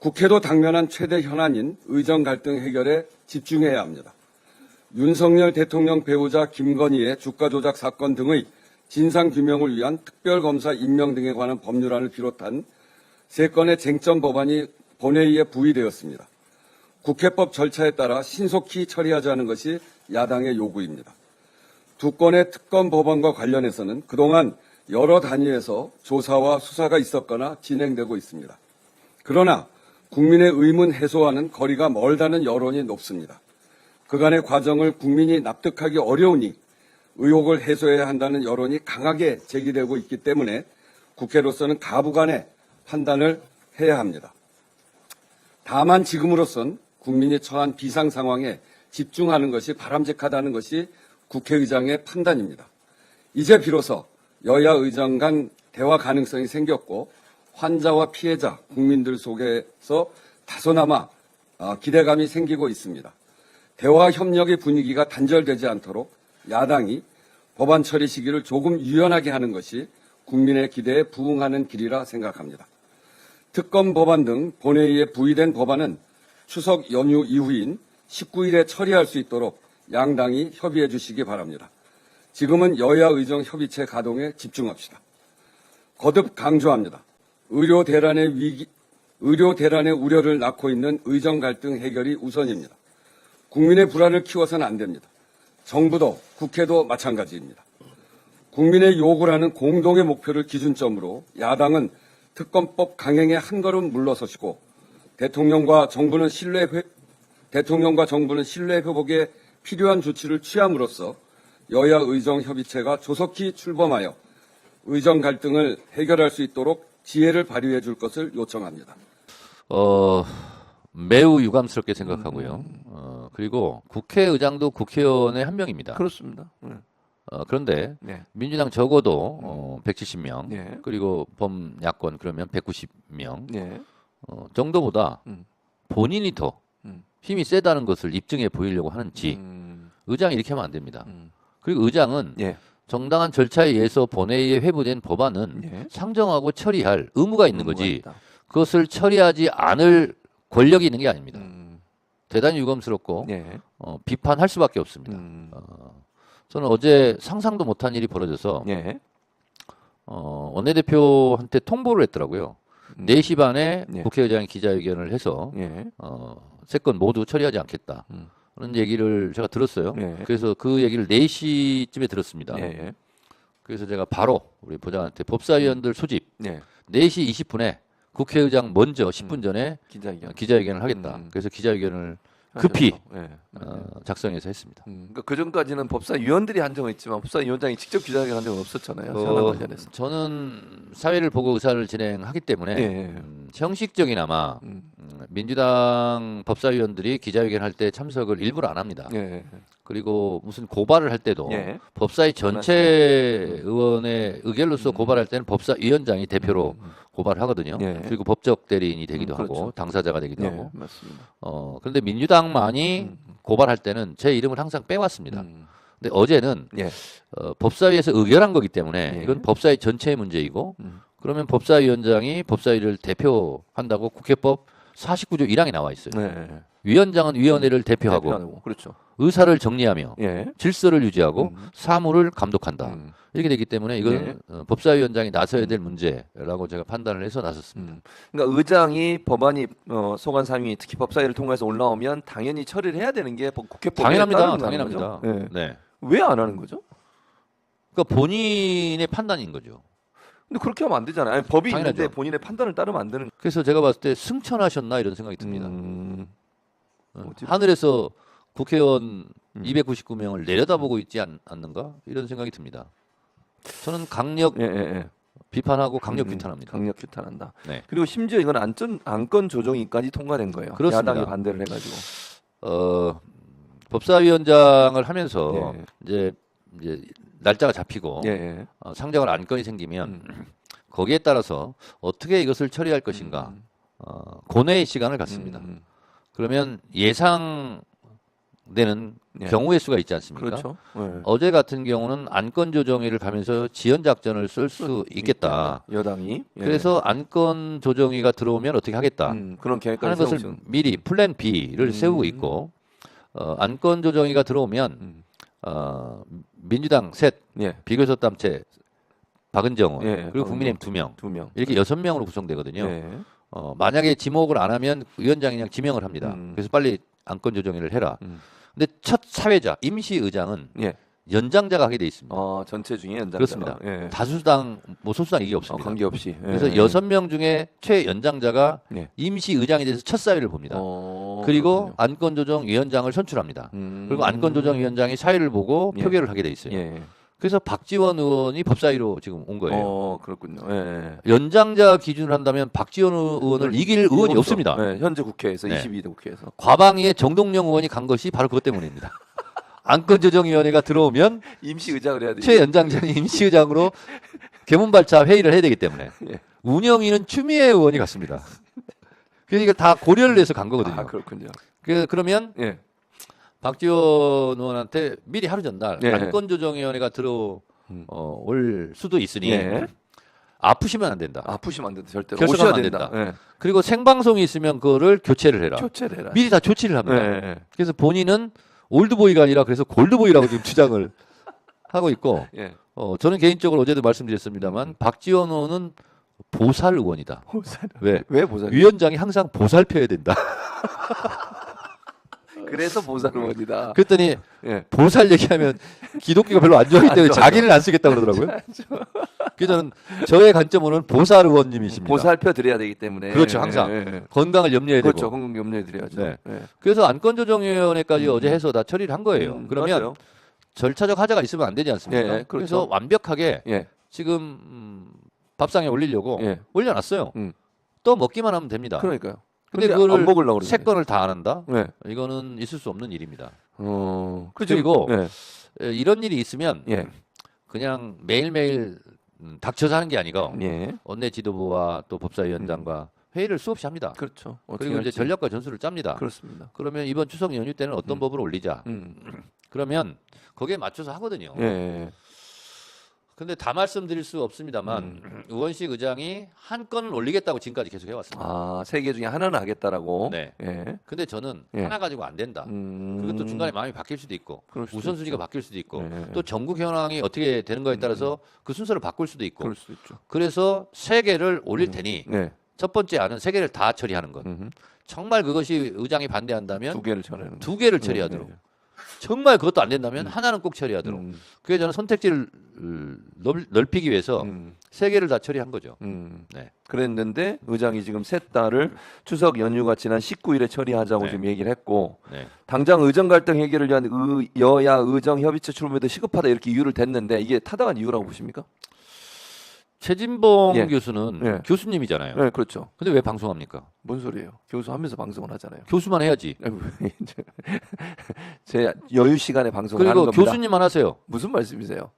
국회도 당면한 최대 현안인 의정 갈등 해결에 집중해야 합니다. 윤석열 대통령 배우자 김건희의 주가 조작 사건 등의 진상 규명을 위한 특별검사 임명 등에 관한 법률안을 비롯한 세 건의 쟁점 법안이 본회의에 부의되었습니다. 국회법 절차에 따라 신속히 처리하자는 것이 야당의 요구입니다. 두 건의 특검 법안과 관련해서는 그동안 여러 단위에서 조사와 수사가 있었거나 진행되고 있습니다. 그러나 국민의 의문 해소와는 거리가 멀다는 여론이 높습니다. 그간의 과정을 국민이 납득하기 어려우니 의혹을 해소해야 한다는 여론이 강하게 제기되고 있기 때문에 국회로서는 가부간의 판단을 해야 합니다. 다만 지금으로선 국민이 처한 비상 상황에 집중하는 것이 바람직하다는 것이 국회의장의 판단입니다. 이제 비로소 여야 의장 간 대화 가능성이 생겼고 환자와 피해자, 국민들 속에서 다소나마 어, 기대감이 생기고 있습니다. 대화 협력의 분위기가 단절되지 않도록 야당이 법안 처리 시기를 조금 유연하게 하는 것이 국민의 기대에 부응하는 길이라 생각합니다. 특검 법안 등 본회의에 부의된 법안은 추석 연휴 이후인 19일에 처리할 수 있도록 양당이 협의해 주시기 바랍니다. 지금은 여야 의정 협의체 가동에 집중합시다. 거듭 강조합니다. 의료 대란의 위기, 의료 대란의 우려를 낳고 있는 의정 갈등 해결이 우선입니다. 국민의 불안을 키워서는 안 됩니다. 정부도 국회도 마찬가지입니다. 국민의 요구를 하는 공동의 목표를 기준점으로 야당은 특검법 강행에 한 걸음 물러서시고 대통령과 정부는 신뢰 회, 대통령과 정부는 신뢰 회복에 필요한 조치를 취함으로써 여야 의정 협의체가 조속히 출범하여 의정 갈등을 해결할 수 있도록 지혜를 발휘해 줄 것을 요청합니다. 어, 매우 유감스럽게 생각하고요. 어, 그리고 국회의장도 국회의원의 한 명입니다. 그렇습니다. 네. 어, 그런데 네. 민주당 적어도 어, 170명, 네. 그리고 범야권 그러면 190명 네. 어, 정도보다 음. 본인이 더 음. 힘이 세다는 것을 입증해 보이려고 하는지 음. 의장이 이렇게 하면 안 됩니다. 음. 그리고 의장은 예. 정당한 절차에 의해서 본회의에 회부된 법안은 예. 상정하고 처리할 의무가 있는 의무가 거지 있다. 그것을 처리하지 않을 권력이 있는 게 아닙니다. 음. 대단히 유감스럽고 예. 어, 비판할 수밖에 없습니다. 음. 저는 어제 상상도 못한 일이 벌어져서 예. 어, 원내대표한테 통보를 했더라고요. 음. 4시 반에 예. 국회의장이 기자회견을 해서 예. 어, 세건 모두 처리하지 않겠다. 음. 그런 얘기를 제가 들었어요. 예. 그래서 그 얘기를 4시쯤에 들었습니다. 예. 예. 그래서 제가 바로 우리 부장한테 법사위원들 소집 예. 4시 20분에 국회의장 먼저 10분 전에 기자회견. 기자회견을 하겠다. 음. 그래서 기자회견을 급히. 예. 어, 작성해서 했습니다. 음, 그러니까 그 전까지는 법사위원들이 한 적은 있지만 법사위원장이 직접 기자회견 한 적은 없었잖아요. 어. 저는 사회를 보고 의사를 진행하기 때문에 예, 예. 음, 형식적이나마 음. 음, 민주당 법사위원들이 기자회견 할 때 참석을 일부러 안 합니다. 예. 그리고 무슨 고발을 할 때도 예. 법사위 전체 의원의 의결로서 고발할 때는 법사위원장이 대표로 음, 고발하거든요. 예. 그리고 법적 대리인이 되기도 음, 그렇죠. 하고 당사자가 되기도 예. 하고. 맞습니다. 어 그런데 민주당만이 고발할 때는 제 이름을 항상 빼왔습니다. 음. 근데 어제는 예. 어, 법사위에서 의결한 거기 때문에 예. 이건 법사위 전체의 문제이고 음. 그러면 법사위원장이 법사위를 대표한다고 국회법 49조 1항에 나와 있어요. 네. 위원장은 위원회를 대표하고 대표하고. 그렇죠. 의사를 정리하며 예. 질서를 유지하고 음. 사무를 감독한다. 음. 이렇게 되기 때문에 이건 예. 어, 법사위원장이 나서야 될 문제라고 제가 판단을 해서 나섰습니다. 음. 그러니까 의장이 법안이 어, 소관 상위 특히 법사위를 통해서 올라오면 당연히 처리를 해야 되는 게 법- 국회법에 당연합니다. 당연합니다. 예. 네. 왜 안 하는 거죠? 그러니까 본인의 판단인 거죠. 근데 그렇게 하면 안 되잖아요. 아니, 법이 당연하죠. 있는데 본인의 판단을 따르면 안 되는. 그래서 제가 봤을 때 승천하셨나 이런 생각이 듭니다. 음. 어, 하늘에서 국회의원 음. 299명을 내려다보고 있지 않, 는가 이런 생각이 듭니다. 저는 강력 예, 예, 예. 비판하고 강력 음, 규탄합니다. 강력 규탄한다. 네. 그리고 심지어 이건 안전 안건 조정위까지 통과된 거예요. 그렇습니다. 야당이 반대를 해가지고. 어, 법사위원장을 하면서 예. 이제 이제 날짜가 잡히고 예, 예. 어, 상정을 안건이 생기면 음. 거기에 따라서 어떻게 이것을 처리할 것인가 음. 어, 고뇌의 시간을 갖습니다. 음, 그러면 예상 되는 네. 경우의 수가 있지 않습니까? 그렇죠. 네. 어제 같은 경우는 안건 조정위를 가면서 지연 작전을 쓸 수 있겠다. 여당이 예. 그래서 안건 조정위가 들어오면 어떻게 하겠다 음, 그런 하는 계획까지 것을. 미리 플랜 B를 음. 세우고 있고 어, 안건 조정위가 들어오면 음. 어, 민주당 셋, 예, 비교섭담체 박은정원 예, 그리고. 국민의힘 두 명 두 명. 이렇게 여섯 명으로 구성되거든요. 예. 어, 만약에 지목을 안 하면 위원장이 그냥 지명을 합니다. 음. 그래서 빨리 안건 조정위를 해라. 음. 근데 첫 사회자 임시 의장은 예. 연장자가 하게 돼 있습니다. 어, 전체 중에 연장자. 그렇습니다. 예. 다수당 뭐 소수당 이게 어, 없습니다. 관계없이. 예. 그래서 여섯 명 중에 최연장자가 예. 임시 의장에 대해서 첫 사회를 봅니다. 어, 그리고 그렇군요. 안건조정위원장을 선출합니다. 음. 그리고 안건조정위원장이 사회를 보고 예. 표결을 하게 돼 있어요. 예. 그래서 박지원 의원이 법사위로 지금 온 거예요. 어, 그렇군요. 예. 연장자 기준을 한다면 박지원 의원을 이길 의원이. 없습니다. 예, 현재 국회에서 네. 22대 국회에서 과방위에 정동영 의원이 간 것이 바로 그것 때문입니다. 안건조정위원회가 들어오면 임시 의장을 해야 돼. 최 연장자는 임시의장으로 개문발차 회의를 해야 되기 때문에 예. 운영위는 추미애 의원이 갔습니다. 그러니까 다 고려를 해서 간 거거든요. 아, 그렇군요. 그, 그러면 예. 박지원 의원한테 미리 하루 전날 예. 안건조정위원회가 들어 음. 어, 올 수도 있으니 예. 아프시면 안 된다. 아프시면 안 된다. 절대로 결석하면 안 된다. 예. 그리고 생방송이 있으면 그거를 교체를 해라. 교체를 해라. 미리 다 조치를 합니다. 예, 예. 그래서 본인은 올드보이가 아니라 그래서 골드보이라고 지금 주장을 하고 있고 예. 어, 저는 개인적으로 어제도 말씀드렸습니다만 박지원 의원은 보살 의원이다. 보살. 왜? 왜 보살? 위원장이 항상 보살펴야 된다. 그래서 보살 의원이다. 그랬더니 예. 보살 얘기하면 기독교가 별로 안 좋아하기 때문에 안 좋아하죠. 자기는 안 쓰겠다 그러더라고요. 그래 서 저는 저의 관점으로는 보살 의원님이십니다. 보살펴 드려야 되기 때문에. 그렇죠, 항상. 예, 예, 예. 건강을 염려해야 그렇죠. 되고. 건강 염려해 드려야죠. 네. 예. 그래서 안건조정위원회까지 음. 어제 해서 다 처리를 한 거예요. 음, 그러면 맞아요. 절차적 하자가 있으면 안 되지 않습니까? 예, 예, 그렇죠. 그래서 완벽하게 예. 지금 음, 밥상에 올리려고 예. 올려놨어요. 음. 또 먹기만 하면 됩니다. 그러니까요. 근데 그거를 안 먹으려고 그러네. 세 건을 다안 한다? 예. 이거는 있을 수 없는 일입니다. 어. 그리고 예. 에, 이런 일이 있으면 예. 그냥 매일매일 음, 닥쳐서 하는 게 아니고 예. 원내 지도부와 또 법사위원장과 회의를 수없이 합니다. 그렇죠. 그리고 이제 할지. 전략과 전술을 짭니다. 그렇습니다. 그러면 이번 추석 연휴 때는 어떤 음. 법을 올리자. 음. 그러면 거기에 맞춰서 하거든요. 예, 예. 근데 다 말씀드릴 수 없습니다만 음. 우원식 의장이 한 건을 올리겠다고 지금까지 계속 해왔습니다. 아, 세 개 중에 하나는 하겠다라고. 네. 예. 근데 저는 예. 하나 가지고 안 된다. 음. 그것도 중간에 마음이 바뀔 수도 있고 수도 우선순위가 있죠. 바뀔 수도 있고 예. 또 전국 현황이 어떻게 되는 거에 따라서 그 순서를 바꿀 수도 있고 그럴 수도 있죠. 그래서 세 개를 올릴 테니 네. 첫 번째 안은 세 개를 다 처리하는 것. 정말 그것이 의장이 반대한다면 두 개를 전하는. 두 개를 네, 처리하도록. 네. 정말 그것도 안 된다면 하나는 꼭 처리하도록. 음. 그게 저는 선택지를 넓, 넓히기 위해서 음. 세 개를 다 처리한 거죠. 음. 네. 그랬는데 의장이 지금 셋 다를 추석 연휴가 지난 19일에 처리하자고 네. 지금 얘기를 했고 네. 당장 의정 갈등 해결을 위한 의, 여야 의정 협의체 출범에도 시급하다 이렇게 이유를 댔는데 이게 타당한 이유라고 보십니까? 최진봉 예. 교수는 예. 교수님이잖아요. 네, 그렇죠. 근데 왜 방송합니까? 뭔 소리예요? 교수 하면서 방송을 하잖아요. 교수만 해야지. 제 여유 시간에 방송을 하는 그리고 겁니다. 교수님만 하세요. 무슨 말씀이세요?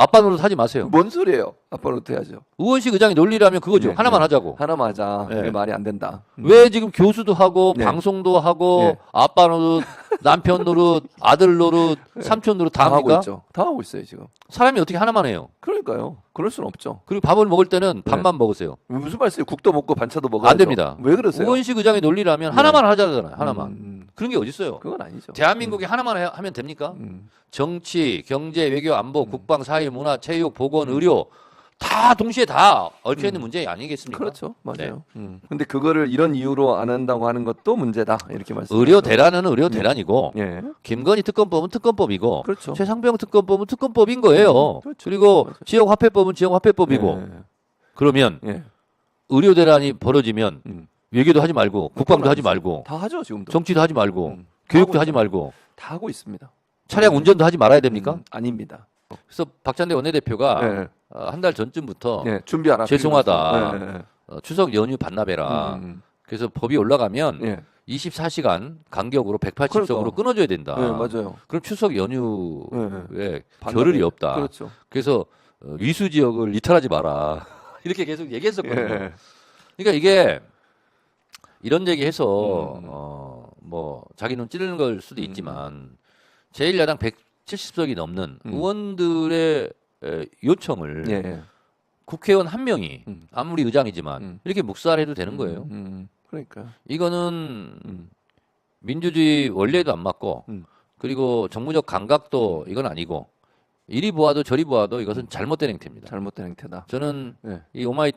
아빠 노릇 하지 마세요. 뭔 소리예요? 아빠 노트 해야죠. 의원식 의장이 논리라면 그거죠. 네, 하나만 네. 하자고. 하나만 하자. 네. 이게 말이 안 된다. 음. 왜 지금 교수도 하고 네. 방송도 하고 네. 아빠 노릇, 남편 노릇, 아들 노릇, 삼촌 노릇 다 다 하고 합니까? 있죠. 다 하고 있어요 지금. 사람이 어떻게 하나만 해요? 그러니까요. 그럴 수는 없죠. 그리고 밥을 먹을 때는 밥만 먹으세요. 무슨 말씀이에요? 국도 먹고 반찬도 먹어야 안 됩니다. 왜 그러세요? 의원식 의장의 논리라면 네. 하나만 하자잖아요. 하나만. 음, 그런 게 어디 있어요? 그건 아니죠. 대한민국이 하나만 해- 하면 됩니까? 음, 정치, 경제, 외교, 안보, 국방, 사회, 문화, 체육, 보건, 의료 다 동시에 다 얽혀 있는 문제 아니겠습니까? 그렇죠. 맞아요. 네. 음. 근데 그거를 이런 이유로 안 한다고 하는 것도 문제다. 이렇게 말씀. 의료 대란은 의료 대란이고 예. 김건희 특검법은 특검법이고 그렇죠. 최상병 특검법은 특검법인 거예요. 음, 그렇죠. 그리고 맞아요. 지역 화폐법은 지역 화폐법이고 그러면 예. 예. 의료 대란이 벌어지면 음. 외교도 하지 말고 국방도 하지. 말고 다 하죠 지금도. 정치도 하지 말고 음. 교육도 하지. 말고 다 하고 있습니다. 차량 운전도 하지 말아야 됩니까? 음, 아닙니다. 그래서 박찬대 원내대표가 예. 한달 전쯤부터 예. 준비 안. 죄송하다. 예, 예, 어, 추석 연휴 반납해라. 음, 그래서 법이 올라가면 예. 24시간 간격으로 180석으로 그러니까. 끊어줘야 된다. 예, 맞아요. 그럼 추석 연휴에 반납이- 겨를이 없다. 그렇죠. 그래서 어, 위수 지역을 이탈하지 마라. 이렇게 계속 얘기했었거든요. 예. 그러니까 이게 이런 얘기해서 음. 어, 뭐 자기 눈 찌르는 걸 수도 있지만 제1야당 170석이 넘는 음. 의원들의 에, 요청을 예, 예. 국회의원 한 명이 음. 아무리 의장이지만 음. 이렇게 묵살해도 되는 거예요. 음, 그러니까. 이거는 음. 민주주의 원래도 안 맞고 음. 그리고 정무적 감각도 이건 아니고 이리 보아도 저리 보아도 이것은 잘못된 행태입니다. 잘못된 행태다. 저는 예. 이 오마이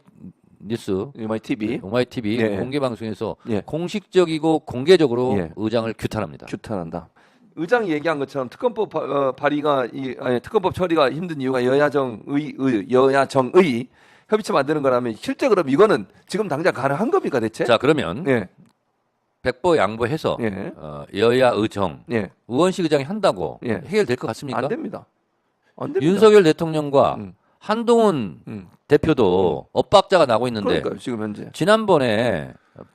뉴스 유마이 TV 오마이 TV 예. 공개 방송에서 예. 공식적이고 공개적으로 예. 의장을 규탄합니다. 규탄한다. 의장이 얘기한 것처럼 특검법 바- 어, 발의가 이 아니, 특검법 처리가 힘든 이유가 여야정의 의, 여야정의 협의체 만드는 거라면 실제 그럼 이거는 지금 당장 가능한 겁니까 대체? 자 그러면 예, 백보 양보해서 예, 어, 여야 의정 예, 의원식 의장이 한다고 예. 해결될 것 같습니까? 안 됩니다. 안 됩니다. 윤석열 대통령과 음. 한동훈 음. 대표도 엇박자가 나고 있는데 그러니까요 지금 현재. 지난번에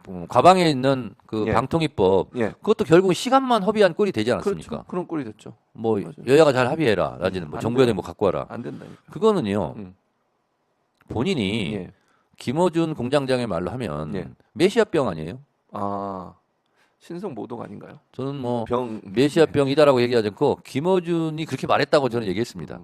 음, 가방에 있는 그 예. 방통위법 예, 그것도 결국 시간만 허비한 꼴이 되지 않았습니까? 그렇죠. 그런 꼴이 됐죠. 뭐 맞아요. 여야가 잘 합의해라. 라지는 뭐안 정부에 돼요. 뭐 갖고 와라. 안 된다니까. 그거는요. 음. 본인이 예. 김어준 공장장의 말로 하면 예. 메시아병 아니에요? 아 신성 모독 아닌가요? 저는 뭐 병 메시아병이다라고 얘기하지 않고 김어준이 그렇게 말했다고 저는 얘기했습니다.